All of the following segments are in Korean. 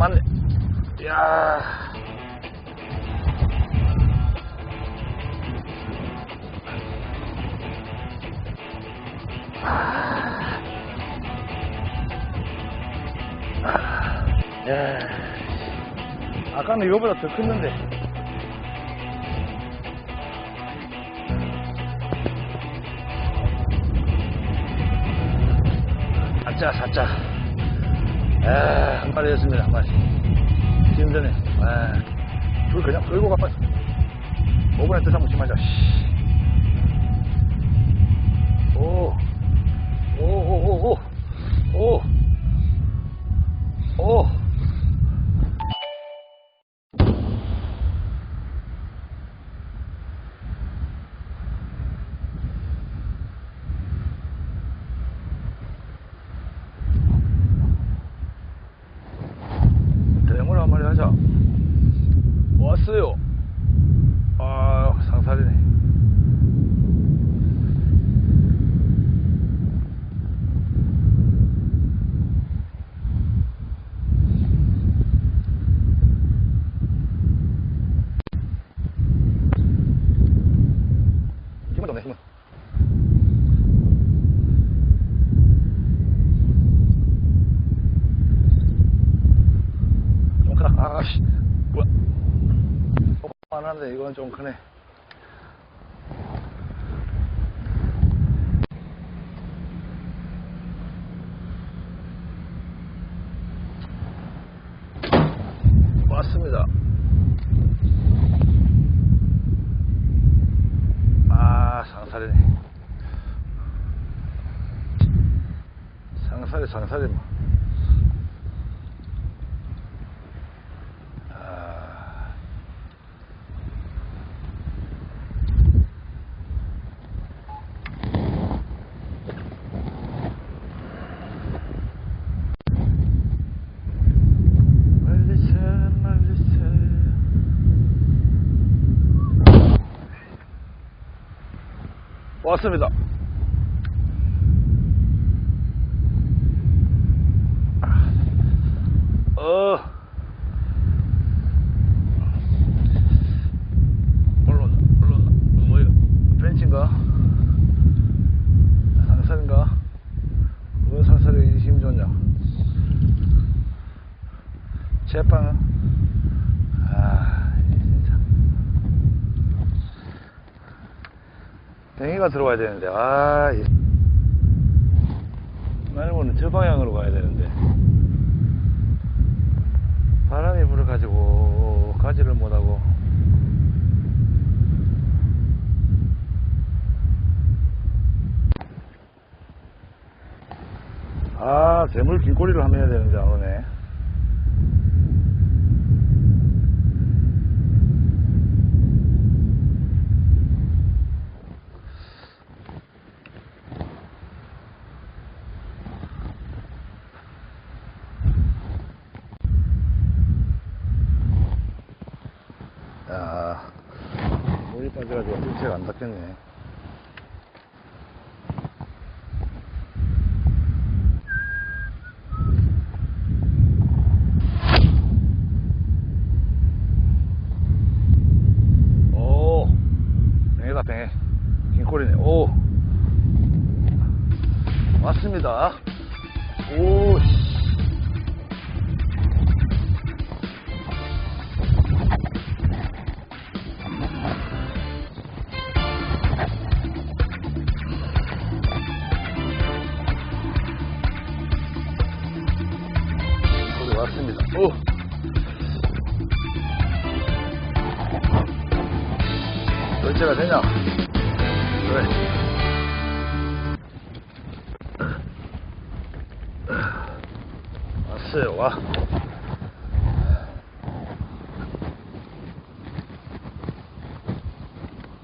많네. 이야. 야. 아까는 이거보다 더 컸는데. 아짜, 사짜. 아, 한 마리 였습니다, 한 마리. 힘드네. 아, 불 그냥 끌고 가봐. 5분에 뜨다 먹지 말자. 씨. 오, 오, 오, 오, 오, 오, 오. 대물 한 마리 하자. 왔어요. 아, 상살이네. 힘을 더 내, 힘을. 좀 크다. 아씨. 뭐야. 이건 좀 크네. 왔습니다. 아, 상살이네. 상살이, 상살이 뭐. 아, 멀리서 멀리서 왔습니다. 어. 올라온다, 올라온다. 뭐야? 벤치인가? 상살인가? 왜 상살이 힘 좋냐? 제빵은? 아, 진짜. 뱅이가 들어와야 되는데, 아, 이. 말고는 저 방향으로 가야 되는데. 바람이 불어가지고, 가지를 못하고. 아, 재물 긴꼬리를 하면 해야 되는데, 안 오네.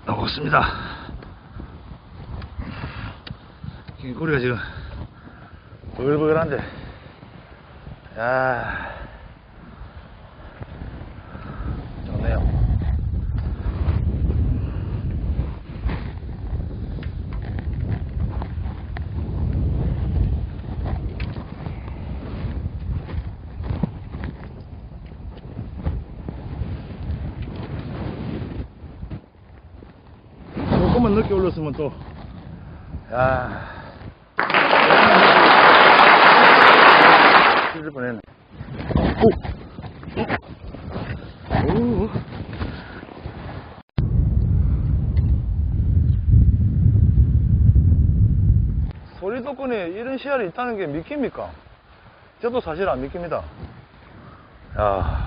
나왔습니다. 긴꼬리가 지금 버글버글한데. 야 좋네요. 늦게 올렸으면 또, 야. 찢을 뻔했네. 오! 오! 소리도권에 이런 시야이 있다는 게 믿깁니까? 저도 사실 안 믿깁니다. 야.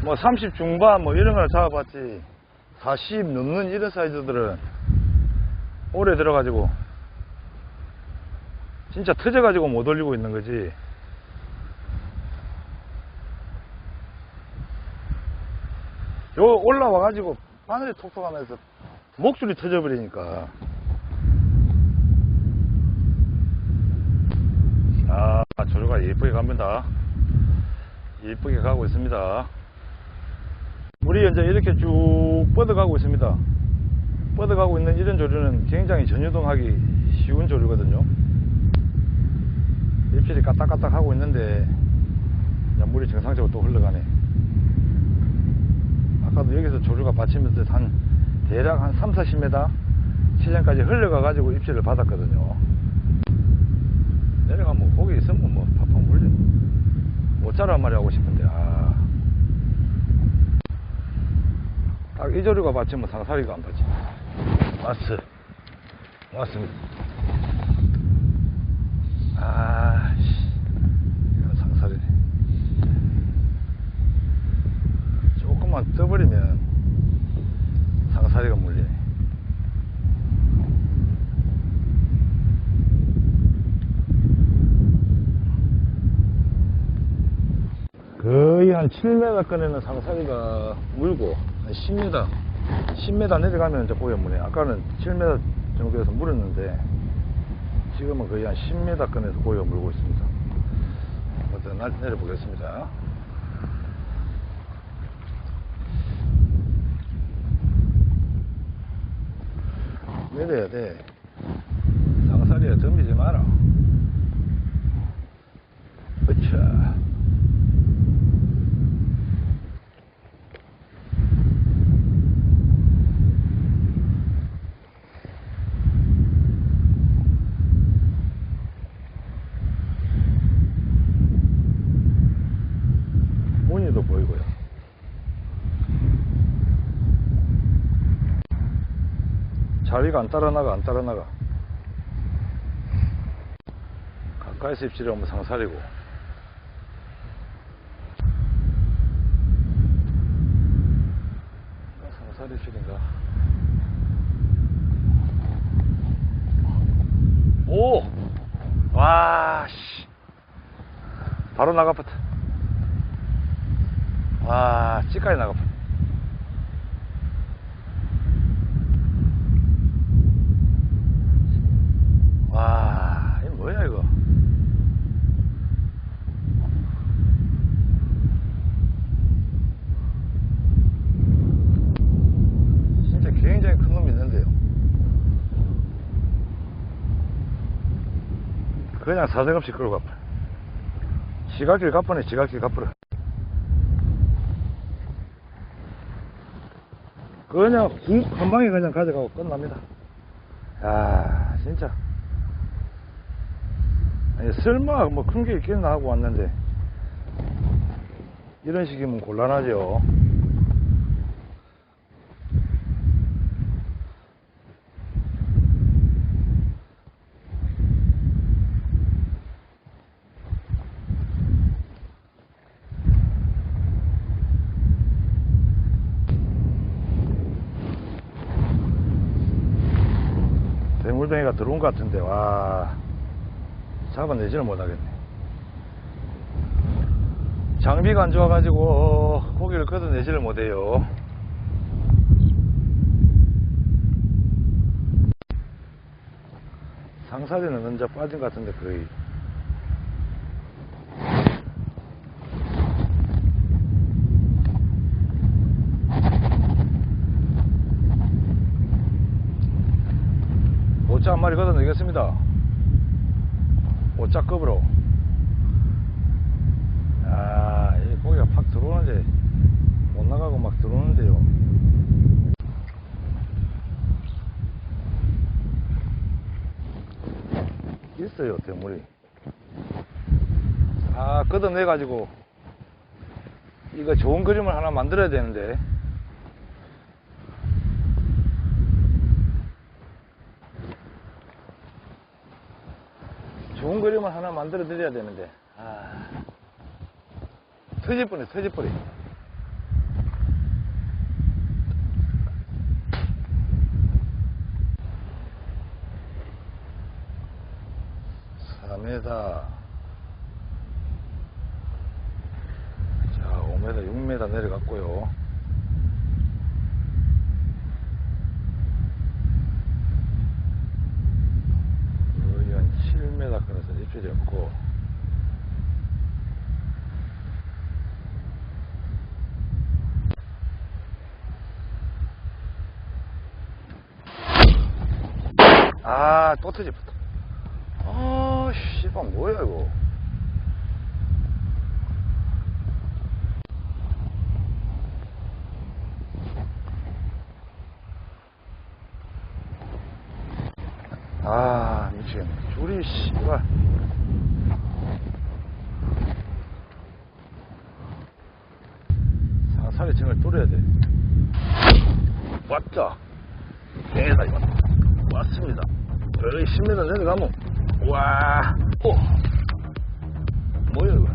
뭐30 중반 뭐 이런 걸 잡아봤지 40 넘는 이런 사이즈들은 오래 들어가지고 진짜 터져가지고 못 올리고 있는 거지. 요 올라와가지고 바늘이 톡톡하면서 목줄이 터져버리니까. 아 조류가 예쁘게 갑니다. 예쁘게 가고 있습니다 물이 이제 이렇게 쭉 뻗어가고 있습니다. 뻗어가고 있는 이런 조류는 굉장히 전유동하기 쉬운 조류거든요. 입질이 까딱까딱 하고 있는데 물이 정상적으로 또 흘러가네. 아까도 여기서 조류가 받치면서 한 대략 한 3, 40m 시장까지 흘러가 가지고 입질을 받았거든요. 내려가면 고기 있으면 뭐 팍팍 물려. 못자라 한 마리 하고 싶은데 아. 딱이 조류가 받치면 상사리가 안 받지. 왔어. 왔습니다. 아, 씨. 이건 상사리네. 조금만 떠버리면 상사리가 물리네. 거의 한 7m 끈에는 상사리가 물고 한 10m 10m 내려가면 이제 고여 물에. 아까는 7m 정도에서 물었는데 지금은 거의 한 10m 끈에서 고여 물고 있습니다. 먼저 날 내려 보겠습니다. 내려야 돼 상사리에 덤비지 마라 으차 보이고요. 자리가 안 따라 나가, 안 따라 나가. 가까이서 입질하면 상살이고. 상살 입질인가? 오! 와, 씨. 바로 나가버터. 와, 찌까지 나가. 와, 이거 뭐야, 이거. 진짜 굉장히 큰 놈이 있는데요. 그냥 사정없이 끌고 가버려. 지각길 가버네, 지각길 가버려. 그냥 훅한 방에 그냥 가져가고 끝납니다. 야, 진짜. 아니, 설마 뭐 큰 게 있겠나 하고 왔는데 이런 식이면 곤란하죠. 대물덩이가 들어온 것 같은데 와 잡아내지를 못하겠네. 장비가 안 좋아 가지고 고기를 걷어내지를 못해요. 상사리는 먼저 빠진 것 같은데 거의 납니다. 5자급으로. 아 거기가 팍 들어오는데 못 나가고 막 들어오는데요. 있어요 대물이. 아 끄덕내 가지고 이거 좋은 그림을 하나 만들어야 되는데. 좋은 그림을 하나 만들어 드려야 되는데. 아. 터질 뻔해, 터질 뻔해. 사메다 자, 5m, 6m 내려갔고요. 거의 한 7m 끊어서 입질이었고. 아, 또 터집었다. 아, 씨발, 뭐야, 이거. 아, 미치겠네. 줄이, 씨발. 상살의 층을 뚫어야 돼. 왔다. 대다, 이거. 왔습니다. 여기 10m 내려가면, 와, 오. 뭐야, 이거.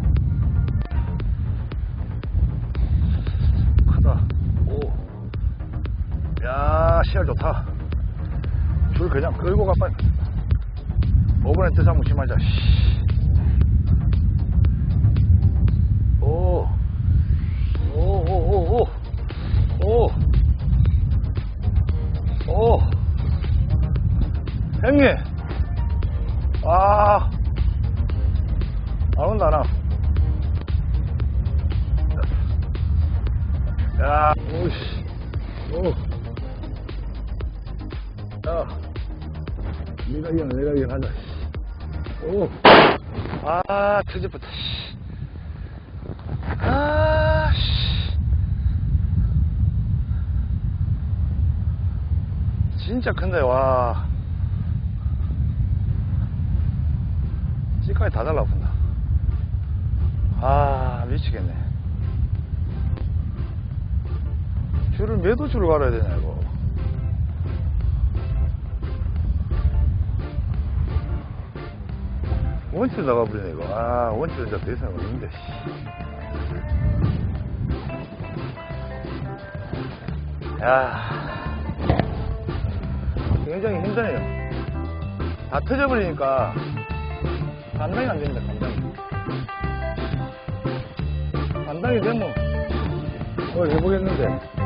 크다. 오. 야, 시야 좋다. 줄 그냥 끌고 가, 빨리. 5번에 뜻 한번 심하자, 씨. 오. 오, 내가 이겨, 내가 이겨, 가자. 오. 아, 트집부터, 씨. 아, 씨. 진짜 큰데, 와. 찌까지 다 달라붙는다. 아, 미치겠네. 줄을 몇도 줄을 갈아야 되냐, 이거. 원치 나가버리네, 이거. 아, 원치는 진짜 더 이상 없는데, 씨. 야 굉장히 힘드네요. 다 터져버리니까 감당이 안 됩니다, 감당이. 감당이 되면 그걸 해보겠는데.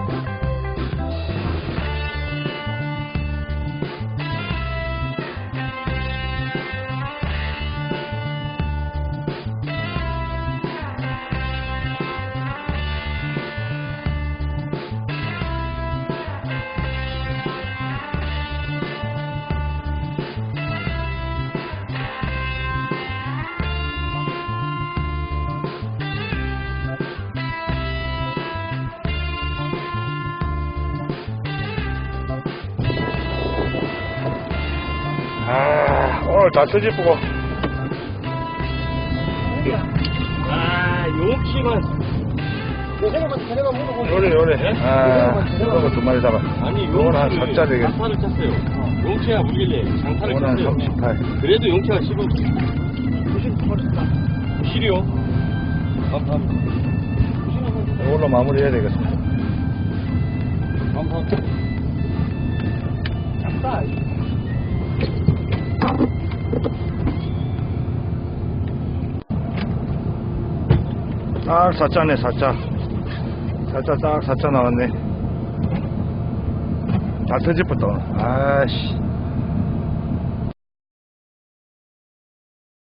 오늘 다 터지쁘고. 아, 용치만. 요래, 요래. 아, 이거 두 마리 잡아. 아니, 이건 한 용치를 4자 되겠네. 장타를 쳤어요. 용치가 물길래 장타를 이건 한 쳤어요. 38. 그래도 용치가 15. 90이요? 감사합니다. 이걸로 마무리해야 되겠습니다. 감사합니다. 딱 사자네, 사자. 사자 딱 사자 나왔네. 다 터집었다. 아씨.